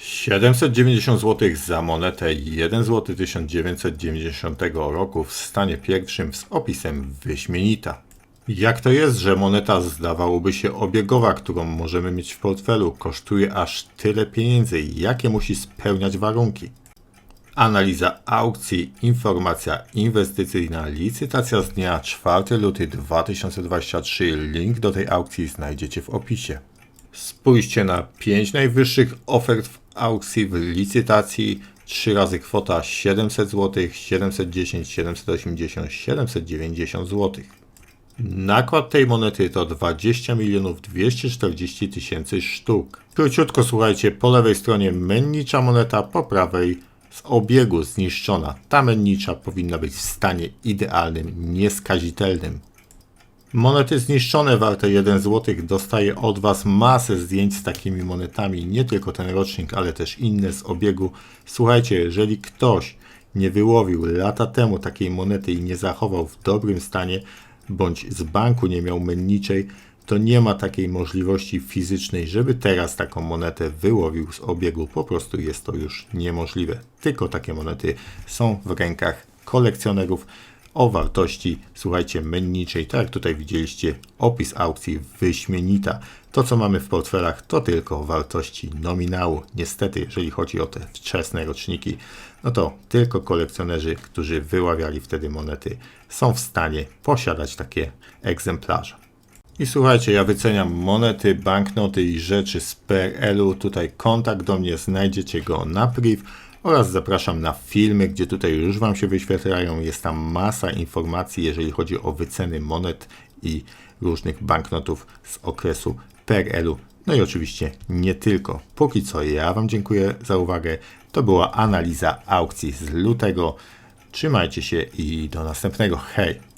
790 zł za monetę 1 zł 1990 roku w stanie pierwszym z opisem wyśmienita. Jak to jest, że moneta zdawałoby się obiegowa, którą możemy mieć w portfelu, kosztuje aż tyle pieniędzy? Jakie musi spełniać warunki? Analiza aukcji, informacja inwestycyjna, licytacja z dnia 4 luty 2023. Link do tej aukcji znajdziecie w opisie. Spójrzcie na 5 najwyższych ofert w aukcji w licytacji. 3 razy kwota 700 zł, 710, 780, 790 zł. Nakład tej monety to 20 milionów 240 tysięcy sztuk. Króciutko słuchajcie, po lewej stronie mennicza moneta, po prawej z obiegu zniszczona. Ta mennicza powinna być w stanie idealnym, nieskazitelnym. Monety zniszczone warte 1 zł dostaje od Was masę zdjęć z takimi monetami, nie tylko ten rocznik, ale też inne z obiegu. Słuchajcie, jeżeli ktoś nie wyłowił lata temu takiej monety i nie zachował w dobrym stanie, bądź z banku nie miał menniczej, to nie ma takiej możliwości fizycznej, żeby teraz taką monetę wyłowił z obiegu. Po prostu jest to już niemożliwe. Tylko takie monety są w rękach kolekcjonerów o wartości, słuchajcie, menniczej. Tak jak tutaj widzieliście, opis aukcji wyśmienita. To, co mamy w portfelach, to tylko wartości nominału. Niestety, jeżeli chodzi o te wczesne roczniki, no to tylko kolekcjonerzy, którzy wyławiali wtedy monety, są w stanie posiadać takie egzemplarze. I słuchajcie, ja wyceniam monety, banknoty i rzeczy z PRL-u. Tutaj kontakt do mnie, znajdziecie go na priv oraz zapraszam na filmy, gdzie tutaj już Wam się wyświetlają. Jest tam masa informacji, jeżeli chodzi o wyceny monet i różnych banknotów z okresu PRL-u. No i oczywiście nie tylko. Póki co ja Wam dziękuję za uwagę. To była analiza aukcji z lutego. Trzymajcie się i do następnego. Hej!